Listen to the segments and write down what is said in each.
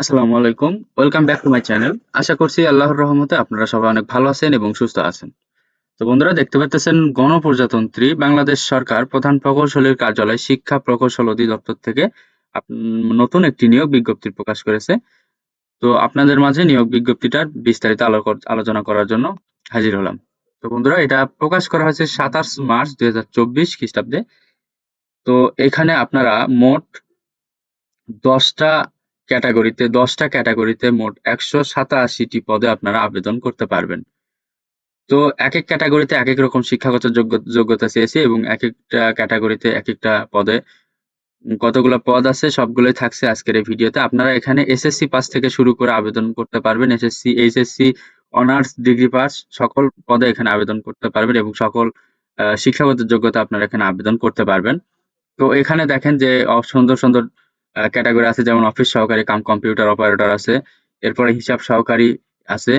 আসসালামু আলাইকুম। Welcome back to my channel. আশা করছি আল্লাহর রহমতে আপনারা সবাই অনেক ভালো আছেন এবং সুস্থ আছেন। তো বন্ধুরা, দেখতে পাচ্তেছেন গণপ্রজাতন্ত্রী বাংলাদেশ সরকার প্রধান প্রকৌশলীর কার্যালয় শিক্ষা প্রকৌশল অধিদপ্তর থেকে নতুন একটি নিয়োগ বিজ্ঞপ্তি প্রকাশ করেছে। তো আপনাদের মাঝে নিয়োগ বিজ্ঞপ্তিটার বিস্তারিত আলো আলোচনা করার জন্য হাজির হলাম। তো বন্ধুরা, এটা প্রকাশ করা হয়েছে ২৭ মার্চ ২০২৪ খ্রিস্টাব্দে। তো এখানে আপনারা মোট ১০ টা ক্যাটাগরিতে দশটা ক্যাটাগরিতে মোট একশো সাতাশিটি পদে আপনারা আবেদন করতে পারবেন। তো এক এক ক্যাটাগরিতে এক এক রকম শিক্ষাগত যোগ্য যোগ্যতা চেয়েছে এবং এক একটা ক্যাটাগরিতে এক একটা পদে কতগুলো পদ আছে সবগুলোই থাকছে আজকের এই ভিডিওতে। আপনারা এখানে এসএসসি পাস থেকে শুরু করে আবেদন করতে পারবেন। SSC, HSC, honours, degree pass সকল পদে এখানে আবেদন করতে পারবেন এবং সকল শিক্ষাগত যোগ্যতা আপনারা এখানে আবেদন করতে পারবেন। তো এখানে দেখেন যে সুন্দর, সুন্দর ক্যাটাগরি আছে যেমন অফিস সহকারী কাম কম্পিউটার অপারেটর আছে। এরপরে হিসাব সহকারী আছে।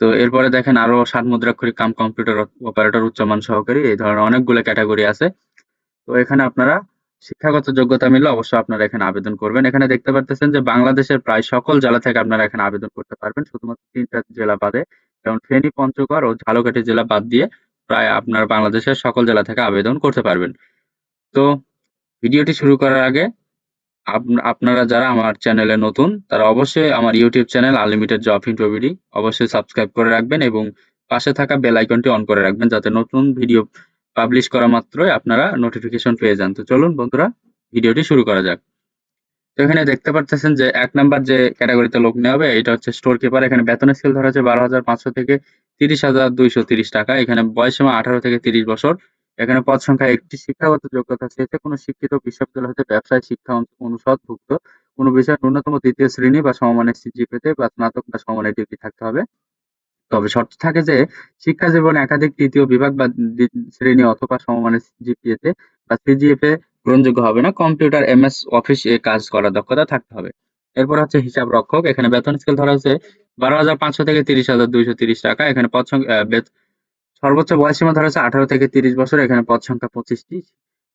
তো এরপরে দেখেন আরও ষাট মুদ্রাক্ষরিক কাম কম্পিউটার অপ অপারেটর উচ্চমান সহকারী এই ধরনের অনেকগুলো ক্যাটাগরি আছে। তো এখানে আপনারা শিক্ষাগত যোগ্যতা মিললে অবশ্যই আপনারা এখানে আবেদন করবেন। এখানে দেখতে পারতেছেন যে বাংলাদেশের প্রায় সকল জেলা থেকে আপনারা এখানে আবেদন করতে পারবেন। শুধুমাত্র ৩ টা জেলা বাদে। যেমন ফেনী, পঞ্চগড় ও ঝালকাঠি জেলা বাদ দিয়ে প্রায় আপনারা বাংলাদেশের সকল জেলা থেকে আবেদন করতে পারবেন। তো ভিডিওটি শুরু করার আগে আপনারা যারা আমার চ্যানেলে নতুন, তারা অবশ্যই আমার YouTube channel unlimited job BD অবশ্যই সাবস্ক্রাইব করে রাখবেন এবং পাশে থাকা বেল আইকনটি অন করে রাখবেন যাতে নতুন ভিডিও পাবলিশ করা মাত্রই আপনারা নোটিফিকেশন পেয়ে যান। তো চলুন বন্ধুরা ভিডিওটি শুরু করা যাক। তো এখানে দেখতে পারতেছেন যে এক নাম্বার যে ক্যাটাগরিতে লোক নেওয়া হবে, এটা হচ্ছে স্টোর কিপার। এখানে বেতন স্কেল ধরা হয়েছে ১২৫০০ থেকে ৩০২৩০ টাকা। এখানে বয়সসীমা ১৮ থেকে ৩০ বছর। এখানে পদ সংখ্যা একটি শিক্ষাগত যোগ্যতা চেয়েছে কোনো শিক্ষিত বিশ্ববিদ্যালয় হতে ব্যবসায় শিক্ষা অনু অনুষদভুক্ত কোনো বিষয়ে ন্যূনতম ২য় শ্রেণি বা সমমানের সিজিপিএতে বা স্নাতক বা সমমানের ডিগ্রি থাকতে হবে। তবে শর্ত থাকে যে শিক্ষা জীবনে একাধিক তৃতীয় বিভাগ বা শ্রেণি অথবা সমমানের জিপিএতে বা সিজিএফএ গ্রহণযোগ্য হবে না। কম্পিউটার, এমএস অফিস এ কাজ করার দক্ষতা থাকতে হবে। এরপর হচ্ছে হিসাব রক্ষক। এখানে বেতন স্কেল ধরা হচ্ছে বারো হাজার পাঁচশো থেকে ৩০২৩০ টাকা। এখানে পদ সংখ্যা সর্বোচ্চ বয়সসীমা ধরা হয়েছে ১৮ থেকে ৩০ বছর। এখানে পদ সংখ্যা পঁচিশটি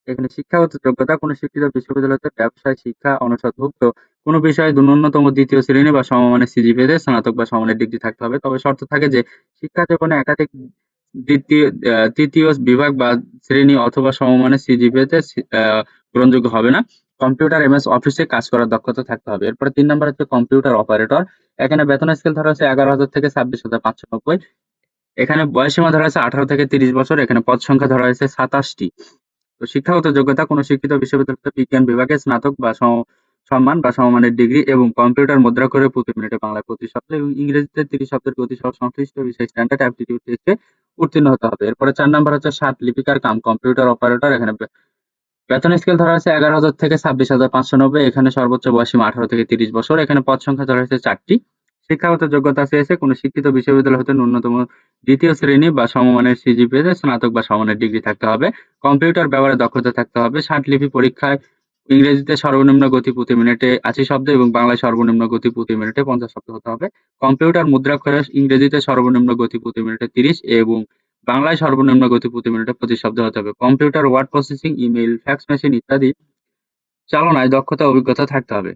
এখানে শিক্ষাগত যোগ্যতা কোনো শিক্ষিত বিশ্ববিদ্যালয়তে ব্যবসায় শিক্ষা অনুষদভুক্ত কোনো বিষয়ে ন্যূনতম দ্বিতীয় শ্রেণি বা সমমানের সিজিপিএতে স্নাতক বা সমমানের ডিগ্রি থাকতে হবে। তবে শর্ত থাকে যে শিক্ষা জীবনে একাধিক দ্বিতীয় তৃতীয় বিভাগ বা শ্রেণি অথবা সমমানের সিজিপিএতে গ্রহণযোগ্য হবে না। কম্পিউটার, এমএস অফিসে কাজ করার দক্ষতা থাকতে হবে। এরপরে তিন নম্বর হচ্ছে কম্পিউটার অপারেটর। এখানে বেতন স্কেল ধরা হচ্ছে এগারো হাজার থেকে ২৬,৫৯০ এখানে বয়সীমা ধরা হয়েছে ১৮ থেকে ৩০ বছর। এখানে পদ সংখ্যা ধরা হয়েছে সাতাশটি তো শিক্ষাগত যোগ্যতা কোনো শিক্ষিত বিশ্ববিদ্যালয় বিজ্ঞান বিভাগে স্নাতক বা সম সম্মান বা সমমানের ডিগ্রি এবং কম্পিউটার মুদ্রা করে প্রতি মিনিটে বাংলায় ২৫ শব্দ এবং ইংরেজিতে ৩০ শব্দের গতিসহ সংশ্লিষ্ট বিষয়ে স্ট্যান্ডার্ড অ্যাপটিটিউড টেস্টে উত্তীর্ণ হতে হবে। এরপরে চার নাম্বার হচ্ছে সাত লিপিকার কাম কম্পিউটার অপারেটর। এখানে বেতন স্কেল ধরা হয়েছে ১১,০০০ থেকে ২৬,৫৯০ এখানে সর্বোচ্চ বয়সসীমা ১৮ থেকে ৩০ বছর। এখানে পদ সংখ্যা ধরা হয়েছে ৪ টি। শিক্ষাগত যোগ্যতা চেয়েছে কোনো শিক্ষিত বিশ্ববিদ্যালয় হতে ন্যূনতম দ্বিতীয় শ্রেণি বা সমমানের সিজিপিএতে স্নাতক বা সমমানের ডিগ্রি থাকতে হবে। কম্পিউটার ব্যবহারে দক্ষতা থাকতে হবে। লিপি পরীক্ষায় ইংরেজিতে সর্বনিম্ন গতি প্রতি মিনিটে ৮০ শব্দ এবং বাংলায় সর্বনিম্ন গতি প্রতি মিনিটে ৫০ শব্দ হতে হবে। কম্পিউটার মুদ্রাক্ষরে ইংরেজিতে সর্বনিম্ন গতি প্রতি মিনিটে ৩০ এবং বাংলায় সর্বনিম্ন গতি প্রতি মিনিটে ২৫ শব্দ হতে হবে। Computer, word processing, email, fax machine ইত্যাদি চালনায় দক্ষতা অভিজ্ঞতা থাকতে হবে।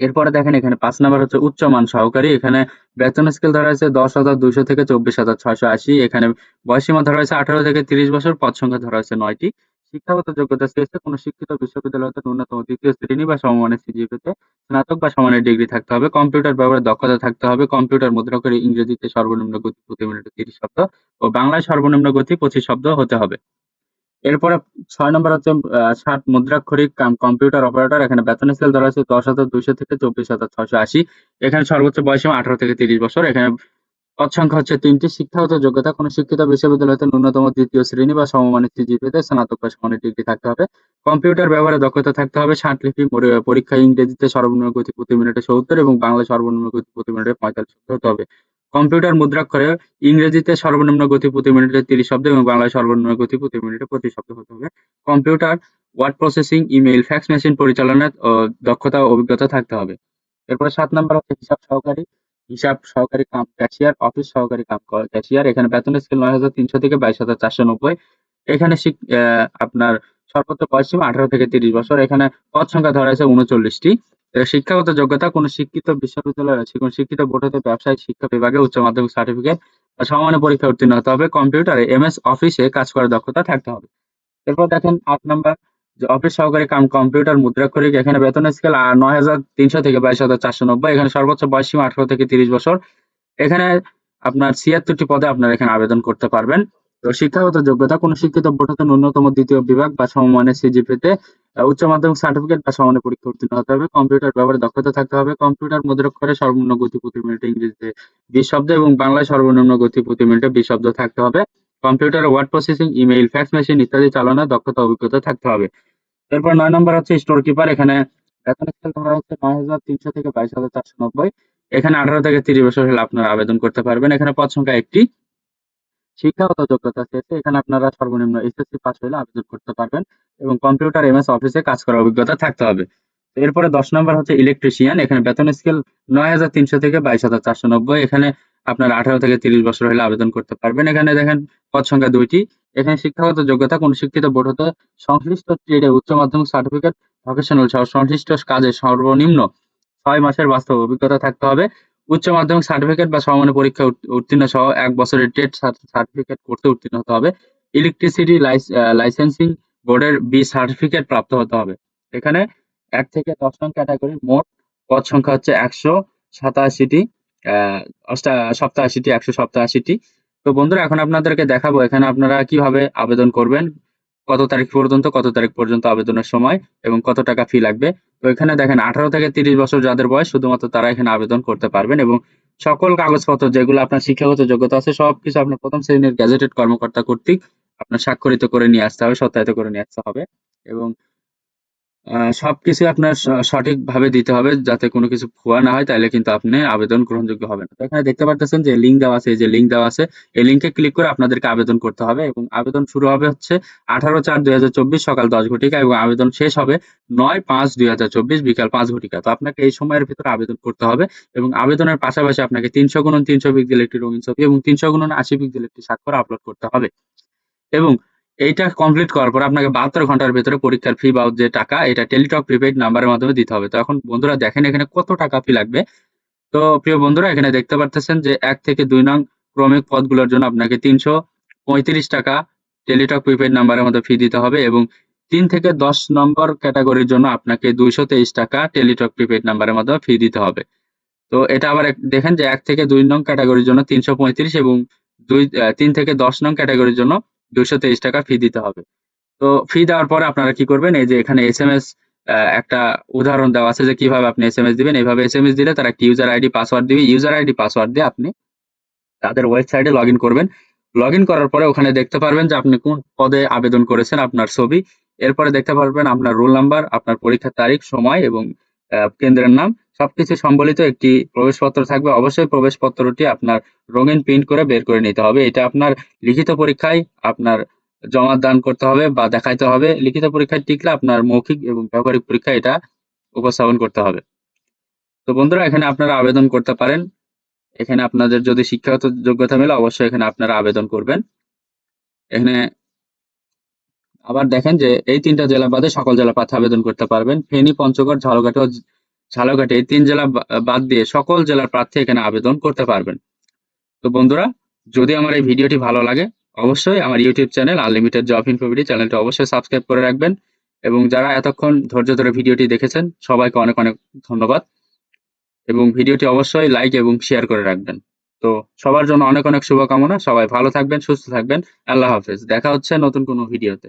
এরপরে দেখেন এখানে পাঁচ নাম্বার হচ্ছে উচ্চমান সহকারী। এখানে বেতন স্কেল ধরা হয়েছে ১০,২০০ থেকে ২৪,৬৮০ এখানে বয়সসীমা ধরা হয়েছে ১৮ থেকে ৩০ বছর। পদ সংখ্যা ধরা হয়েছে নয়টি শিক্ষাগত যোগ্যতা চেয়েছে কোনো শিক্ষিত বিশ্ববিদ্যালয় হতে ন্যূনতম ২য় শ্রেণি বা সমমানের সিজিপিএতে স্নাতক বা সমানের ডিগ্রি থাকতে হবে। কম্পিউটার ব্যবহারে দক্ষতা থাকতে হবে। কম্পিউটার মুদ্রাক্ষরে ইংরেজিতে সর্বনিম্ন গতি প্রতি মিনিটে ৩০ শব্দ ও বাংলায় সর্বনিম্ন গতি ২৫ শব্দ হতে হবে। এরপরে ছয় নম্বর হচ্ছে ষাট মুদ্রাক্ষরিক কাম কম্পিউটার অপারেটর। এখানে বেতন স্কেল ধরা হয়েছে ১০,২০০ থেকে ২৪,৬৮০ এখানে সর্বোচ্চ বয়সসীমা ১৮ থেকে ৩০ বছর। এখানে পদ সংখ্যা হচ্ছে তিনটি শিক্ষাগত যোগ্যতা কোনো শিক্ষিত বিশ্ববিদ্যালয়তে ন্যূনতম দ্বিতীয় শ্রেণি বা সমমানের সিজিপিএতে স্নাতক বা সমানের ডিগ্রি থাকতে হবে। কম্পিউটার ব্যবহারে দক্ষতা থাকতে হবে। লিপি পরি পরীক্ষায় ইংরেজিতে সর্বনিম্ন গতি প্রতি মিনিটে ৭০ এবং বাংলায় সর্বনিম্ন গতি প্রতি মিনিটে পঁয়তাল্লিশ হতে হবে। কম্পিউটার মুদ্রাক্ষরে ইংরেজিতে সর্বনিম্ন গতি প্রতি মিনিটে ৩০ শব্দ এবং বাংলায় সর্বনিম্ন গতি প্রতি মিনিটে ২৫ শব্দ হতে হবে। Computer, word processing, email, fax machine পরিচালনায় ও দক্ষতা ও অভিজ্ঞতা থাকতে হবে। এরপরে সাত নম্বর হচ্ছে হিসাব সহকারী। হিসাব সহকারী কাম ক্যাশিয়ার, অফিস সহকারী কাম ক্যাশিয়ার। এখানে বেতন স্কেল ৯,৩০০ থেকে ২২,৪৯০ এখানে শিক আ আপনার সর্বোচ্চ বয়সসীমা ১৮ থেকে ৩০ বছর। এখানে পদ সংখ্যা ধরা হয়েছে উনচল্লিশটি। শিক্ষাগত যোগ্যতা, কোন শিক্ষিত বিশ্ববিদ্যালয় আছে, কোন শিক্ষিত বোর্ড হতে ব্যবসায়িক শিক্ষা বিভাগে উচ্চ মাধ্যমিক সার্টিফিকেট সমানে পরীক্ষা উত্তীর্ণ হতে হবে। কম্পিউটারে এমএস অফিসে কাজ করার দক্ষতা থাকতে হবে। এরপর দেখেন আট নাম্বার, যে অফিস সহকারী কাম কম্পিউটার মুদ্রাক্ষরিক, এখানে বেতন স্কেল নয় হাজার তিনশো থেকে বাইশ হাজার চারশো নব্বই, এখানে সর্বোচ্চ বয়স সীমা আঠারো থেকে তিরিশ বছর। এখানে আপনার ছিয়াত্তরটি পদে আপনার এখানে আবেদন করতে পারবেন। শিক্ষাগত যোগ্যতা, কোনো শিক্ষিত বোর্ড ন্যূনতম দ্বিতীয় বিভাগ বা সমমানের সিজিপিতে উচ্চ মাধ্যমিক সার্টিফিকেট বা সমানের পরীক্ষা উত্তীর্ণ হতে হবে। কম্পিউটার ব্যবহারে দক্ষতা থাকতে হবে। কম্পিউটার মুদ্রাক্ষরে সর্বনিম্ন গতি প্রতি মিনিটে ইংরেজিতে বিশ শব্দ এবং বাংলায় সর্বনিম্ন গতি প্রতি মিনিটে বিশ শব্দ থাকতে হবে। কম্পিউটারে word processing email fax machine ইত্যাদি চালানোর দক্ষতা, অভিজ্ঞতা থাকতে হবে। এরপর নয় নম্বর হচ্ছে স্টোর কিপার এখানে বেতন স্কেল ধরা হচ্ছে নয় হাজার তিনশো থেকে বাইশ হাজার চারশো নব্বই। এখানে আঠারো থেকে তিরিশ বছর হলে আপনারা আবেদন করতে পারবেন। এখানে পদ সংখ্যা একটি। শিক্ষাগত যোগ্যতা চেয়েছে এখানে আপনারা সর্বনিম্ন এসএসসি পাস হলে আবেদন করতে পারবেন এবং কম্পিউটার এমএস অফিসে কাজ করার অভিজ্ঞতা থাকতে হবে। এরপরে দশ নম্বর হচ্ছে ইলেকট্রিশিয়ান এখানে বেতন স্কেল নয় হাজার তিনশো থেকে বাইশ হাজার চারশো নব্বই, এখানে আপনার আঠারো থেকে তিরিশ বছর হলে আবেদন করতে পারবেন। এখানে দেখেন পদ সংখ্যা দুইটি। এখানে শিক্ষাগত যোগ্যতা কোন শিক্ষিত বোর্ড হতে সংশ্লিষ্ট ট্রেডে উচ্চ মাধ্যমিক সার্টিফিকেট ভোকেশনাল সহ সংশ্লিষ্ট কাজে সর্বনিম্ন ছয় মাসের বাস্তব অভিজ্ঞতা থাকতে হবে। উচ্চ মাধ্যমিক সার্টিফিকেট বা সমমানের পরীক্ষা উত্তীর্ণ সহ এক বছরের টেট সার্টিফিকেট করতে উত্তীর্ণ হতে হবে। ইলেকট্রিসিটি লাইসেন্সিং বোর্ডের বি সার্টিফিকেট প্রাপ্ত হতে হবে। এখানে এক থেকে দশ নং ক্যাটাগরির মোট পদ সংখ্যা হচ্ছে একশো সাতাশিটি অষ্টা, সপ্তাশিটি, একশো সপ্তাশিটি। তো বন্ধুরা, এখন আপনাদেরকে দেখাবো এখানে আপনারা কীভাবে আবেদন করবেন। কত তারিখ পর্যন্ত, কত তারিখ পর্যন্ত আবেদনের সময় এবং কত টাকা ফি লাগবে। তো এখানে দেখেন, আঠারো থেকে তিরিশ বছর যাদের বয়স, শুধুমাত্র তারা এখানে আবেদন করতে পারবেন এবং সকল কাগজপত্র যেগুলো আপনার শিক্ষাগত যোগ্যতা আছে, সবকিছু আপনার প্রথম শ্রেণির গ্যাজেটেড কর্মকর্তা কর্তৃক আপনার স্বাক্ষরিত করে নিয়ে আসতে হবে, সত্যায়িত করে নিয়ে আসতে হবে এবং সবকিছু আপনার সঠিকভাবে দিতে হবে যাতে কোনো কিছু ভুয়া না হয় তাহলে কিন্তু আপনি আবেদন গ্রহণযোগ্য হবে না। এখানে দেখতে পারতেছেন যে লিঙ্ক দেওয়া আছে, এই যে লিঙ্ক দেওয়া আছে, এই লিঙ্কে ক্লিক করে আপনাদেরকে আবেদন করতে হবে এবং আবেদন শুরু হবে হচ্ছে আঠারো চার দুই সকাল দশ ঘটিকা এবং আবেদন শেষ হবে নয় পাঁচ দুই বিকাল পাঁচ ঘটিকা। তো আপনাকে এই সময়ের ভিতরে আবেদন করতে হবে এবং আবেদনের পাশাপাশি আপনাকে তিনশো গুণন তিনশো পিক্সেল একটি রঙিন ছবি এবং তিনশো গুণন আশি পিক্সেল একটি স্বাক্ষর আপলোড করতে হবে। এবং এইটা কমপ্লিট করার পর আপনাকে বাহাত্তর ঘণ্টার ভিতরে পরীক্ষার ফি বা যে টাকা, এটা টেলিটক প্রিপেড নাম্বারের মাধ্যমে দিতে হবে। তো এখন বন্ধুরা দেখেন এখানে কত টাকা ফি লাগবে। তো প্রিয় বন্ধুরা, এখানে দেখতে পারতেছেন যে এক থেকে দুই নং ক্রমিক পদগুলোর জন্য আপনাকে তিনশো পঁয়ত্রিশ টাকা টেলিটক প্রিপেড নাম্বারের মধ্যে ফি দিতে হবে এবং তিন থেকে দশ নম্বর ক্যাটাগরির জন্য আপনাকে দুইশো তেইশ টাকা টেলিটক প্রিপেড নাম্বারের মাধ্যমে ফি দিতে হবে। তো এটা আবার দেখেন যে এক থেকে দুই নং ক্যাটাগরির জন্য তিনশো পঁয়ত্রিশ এবং দুই তিন থেকে দশ নং ক্যাটাগরির জন্য দুইশো তেইশ টাকা ফি দিতে হবে। তো ফি দেওয়ার পরে আপনারা কি করবেন? এই যে এখানে এস এম এস একটা উদাহরণ দেওয়া আছে যে কীভাবে আপনি এস এম এস দিবেন। এইভাবে এস এম এস দিলে তারা একটা ইউজার আইডি পাসওয়ার্ড দিবে ইউজার আইডি পাসওয়ার্ড দিয়ে আপনি তাদের ওয়েবসাইটে লগ ইন করবেন। লগ ইন করার পরে ওখানে দেখতে পারবেন যে আপনি কোন পদে আবেদন করেছেন আপনার ছবি। এরপরে দেখতে পারবেন আপনার রোল নাম্বার আপনার পরীক্ষার তারিখ, সময় এবং কেন্দ্রের নাম। সবকিছু সম্বলিত একটি প্রবেশপত্র থাকবে। অবশ্যই প্রবেশপত্রটি আপনার রঙিন প্রিন্ট করে বের করে নিতে হবে। এটা আপনার লিখিত পরীক্ষায় আপনার জমা দান করতে হবে বা দেখাইতে হবে। লিখিত পরীক্ষায় টিকলে আপনার মৌখিক এবং ব্যবহারিক পরীক্ষায় এটা উপস্থাপন করতে হবে। তো বন্ধুরা, এখানে আপনারা আবেদন করতে পারেন। এখানে আপনাদের যদি শিক্ষাগত যোগ্যতা মেলে, অবশ্যই এখানে আপনারা আবেদন করবেন। এখানে আবার দেখেন যে এই তিনটা জেলা বাদে সকল জেলা প্রার্থী আবেদন করতে পারবেন। ফেনী, পঞ্চগড়, ঝালকাঠি ও ঝালকাঠি এই তিন জেলা বাদ দিয়ে সকল জেলার প্রার্থী এখানে আবেদন করতে পারবেন। তো বন্ধুরা, যদি আমার এই ভিডিওটি ভালো লাগে, অবশ্যই আমার ইউটিউব চ্যানেল আনলিমিটেড জব ইনফোভিডি চ্যানেলটি অবশ্যই সাবস্ক্রাইব করে রাখবেন এবং যারা এতক্ষণ ধৈর্য ধরে ভিডিওটি দেখেছেন, সবাইকে অনেক অনেক ধন্যবাদ। এবং ভিডিওটি অবশ্যই লাইক এবং শেয়ার করে রাখবেন। তো সবার জন্য অনেক অনেক শুভকামনা। সবাই ভালো থাকবেন, সুস্থ থাকবেন। আল্লাহ হাফেজ। দেখা হচ্ছে নতুন কোনো ভিডিওতে।